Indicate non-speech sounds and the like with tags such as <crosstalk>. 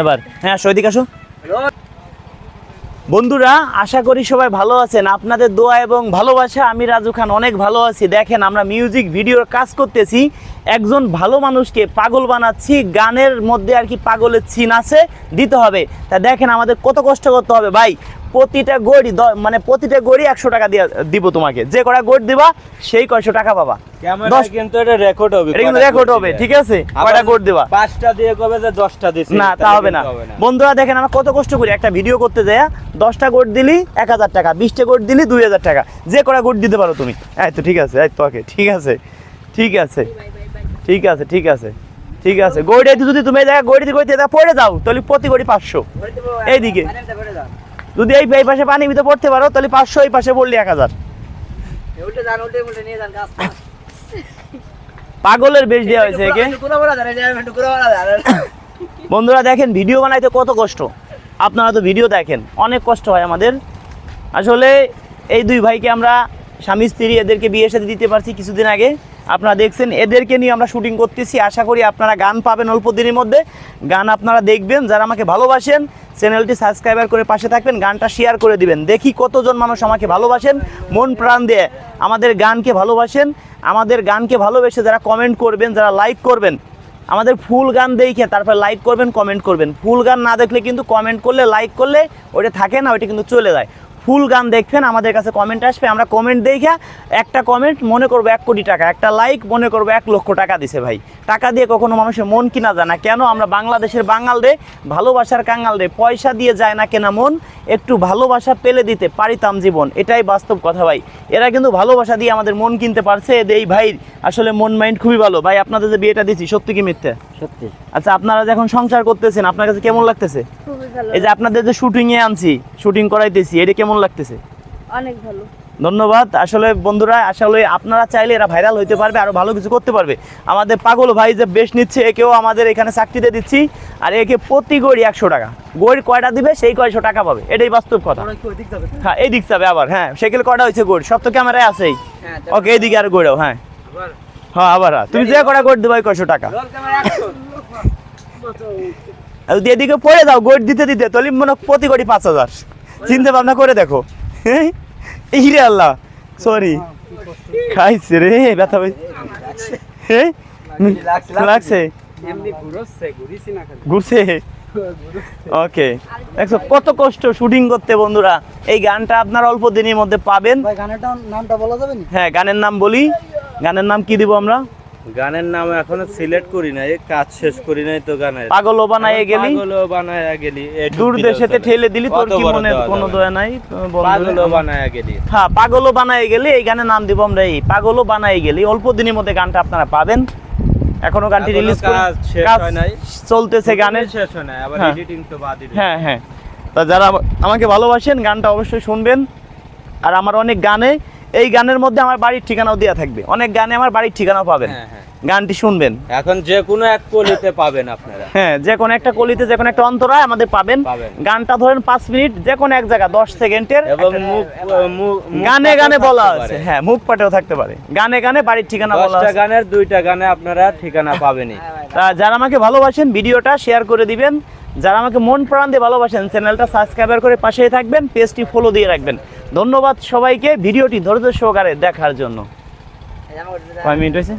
এবার হ্যাঁ আসো ওইদিকে আসো। বন্ধুরা, আশা করি সবাই ভালো আছেন। আপনাদের দোয়া এবং ভালোবাসা, আমি রাজু খান অনেক ভালো আছি। দেখেন, আমরা মিউজিক ভিডিওর কাজ করতেছি। একজন ভালো মানুষকে পাগল বানাচ্ছি, গানের মধ্যে আর কি পাগলের চিন আছে, দিতে হবে। তা দেখেন, আমাদের কত কষ্ট করতে হবে। ভাই প্রতিটা গড়ি দ- মানে প্রতিটা গড়ি একশো টাকা দিয়ে দিব তোমাকে। যে কটা গড় দিবা সেই কয়শো টাকা পাবা। কিন্তু এটা রেকর্ড হবে এটা কিন্তু রেকর্ড হবে ঠিক আছে? কয়টা গড় দিবা? পাঁচটা দিয়ে কবে যে দশটা দিছি না তা হবে না। বন্ধুরা দেখেন আমরা কত কষ্ট করি। একটা ভিডিও করতে যায় দশটা গোট দিলি এক হাজার টাকা বিশটা গোট দিলি দুই হাজার টাকা। যে কটা গোট দিতে পারো তুমি। এই তো ঠিক আছে এই তো ওকে ঠিক আছে ঠিক আছে ঠিক আছে ঠিক আছে ঠিক আছে। গড়ি যদি তুমি এই জায়গায় গড়ি গড়িতে যা পড়ে যাও তাহলে প্রতি গড়ি পাঁচশো। এইদিকে। যদি এই এই পাশে পানি ভিতরে পড়তে পারো তাহলে পাঁচশো এই পাশে পড়লি এক হাজার। পাগলের বেশ দেওয়া হয়েছে একে। বন্ধুরা দেখেন ভিডিও বানাইতে কত কষ্ট। আপনারা তো ভিডিও দেখেন অনেক কষ্ট হয় আমাদের। আসলে এই দুই ভাইকে আমরা স্বামী স্ত্রী এদেরকে বিয়ে সাথে দিতে পারছি কিছুদিন আগে। আপনারা দেখছেন, এদেরকে নিয়ে আমরা শুটিং করতেছি। আশা করি আপনারা গান পাবেন অল্প দিনের মধ্যে। গান আপনারা দেখবেন, যারা আমাকে ভালোবাসেন, চ্যানেলটি সাবস্ক্রাইবার করে পাশে থাকবেন, গানটা শেয়ার করে দিবেন। দেখি কতজন মানুষ আমাকে ভালোবাসেন, মন প্রাণ দিয়ে আমাদের গানকে ভালোবাসেন, আমাদের গানকে ভালোবেসে যারা কমেন্ট করবেন, যারা লাইক করবেন, আমাদের ফুল গান দেখে তারপর লাইক করবেন কমেন্ট করবেন। ফুল গান না দেখলে কিন্তু কমেন্ট করলে লাইক করলে ওটা থাকে না, ওইটা কিন্তু চলে যায়। ফুল গান দেখবেন আমাদের কাছে কমেন্ট আসবে। আমরা কমেন্ট দেখে একটা কমেন্ট মনে করব এক কোটি টাকা একটা লাইক মনে করব এক লক্ষ টাকা দিছে ভাই। টাকা দিয়ে কখনো মানুষের মন কিনা যায় না। কেন? আমরা বাংলাদেশের বাঙাল রে ভালোবাসার কাঙাল রে পয়সা দিয়ে যায় না কেনা মন একটু ভালোবাসা পেলে দিতে পারিতাম জীবন। এটাই বাস্তব কথা ভাই। এরা কিন্তু ভালোবাসা দিয়ে আমাদের মন কিনতে পারছে। এই ভাই আসলে মন মাইন্ড খুবই ভালো। ভাই আপনাদের যে বিয়েটা দিছি সত্যি কি মিথ্যে? সত্যি। আচ্ছা আপনারা যখন সংসার করতেছেন আপনার কাছে কেমন লাগতেছে? এই যে আপনাদের যে শুটিং এ আনছি শুটিং করাইতেছি এটা কেমন লাগতেছে? অনেক ভালো। ধন্যবাদ। আসলে বন্ধুরা আসলে আপনারা চাইলে এরা ভাইরাল হইতে পারবে আরও ভালো কিছু করতে পারবে। আমাদের পাগল ভাই যে বেশ নিচ্ছে একেও আমাদের এখানে চাকরিতে দিচ্ছি আর একে প্রতি গড়ি একশো টাকা। গড়ি কয়টা দিবে সেই কয়শো টাকা পাবে। এটাই বাস্তব কথা। হ্যাঁ এই দিক যাবে? আবার হ্যাঁ। সেকেল কয়টা হয়েছে গড়ি? সব তো ক্যামেরায় আছেই। হ্যাঁ ওকে এইদিকে আর গড়েও হ্যাঁ। হ্যাঁ আবার। হ্যাঁ। তুমি যে কটা গড় দেবে কয়শো টাকা। <laughs> যদি এদিকে পড়ে যাও গোট দিতে দিতে তাহলে মনে প্রতি কোটি পাঁচ হাজার। চিন্তা ভাবনা করে দেখো। হ্যাঁ? এই রে আল্লাহ সরি খাইছে রে ব্যথা হয়ে হ্যাঁ লাগছে। ঘুরিছি। ওকে দেখছ কত কষ্ট শুটিং করতে বন্ধুরা। এই গানটা আপনার অল্প দিনের মধ্যে পাবেন। ভাই নামটা বলা যাবে হ্যাঁ গানের নাম বলি। গানের নাম কি দিব আমরা? গানের নাম এখনও সিলেক্ট করি নাই কাজ শেষ করি নাই তো গানের। পাগল বানায়ে গেলি? পাগলও বানায়া গেলি দূর দেশেতে ঠেলে দিলি তোর কি মনে কোনো দয়া নাই? পাগলও বানায়া গেলি। হ্যাঁ পাগলও বানাই গেলি এই গানের নাম দিব আমরা এই। পাগলও বানাই গেলি অল্প দিনের মধ্যে গানটা আপনারা পাবেন। এখনও গানটি রিলিজ কাজ শেষ হয় নাই। চলতেছে গানের। শেষ হয় না আবার হ্যাঁ। এডিটিং তো বাদই। হ্যাঁ হ্যাঁ। তা যারা আমাকে ভালোবাসেন গানটা অবশ্যই শুনবেন। আর আমার অনেক গানে এই গানের মধ্যে আমার বাড়ির ঠিকানাও দেওয়া থাকবে। অনেক গানে আমার বাড়ির ঠিকানাও পাবেন। হ্যাঁ, হ্যাঁ। গানটি শুনবেন। এখন যে কোনো এক কলিতে পাবেন আপনারা। হ্যাঁ যে কোনো একটা কলিতে যে কোনো একটা অন্তরায় আমাদের পাবেন। গানটা ধরেন পাঁচ মিনিট যে কোনো এক জায়গা দশ সেকেন্ডের এবং গানে গানে বলা আছে। হ্যাঁ মুখ পাটেও থাকতে পারে। গানে গানে বাড়ির ঠিকানা বলা আছে। গানের দুইটা গানে আপনারা ঠিকানা পাবেনই। যারা আমাকে ভালোবাসেন ভিডিওটা শেয়ার করে দিবেন। যারা আমাকে মন প্রাণ দিয়ে ভালোবাসেন, চ্যানেলটা সাবস্ক্রাইবার করে পাশেই থাকবেন, পেজটি ফলো দিয়ে রাখবেন। ধন্যবাদ সবাইকে, ভিডিওটি ধৈর্য সহকারে দেখার জন্য। কয় মিনিট হয়েছে?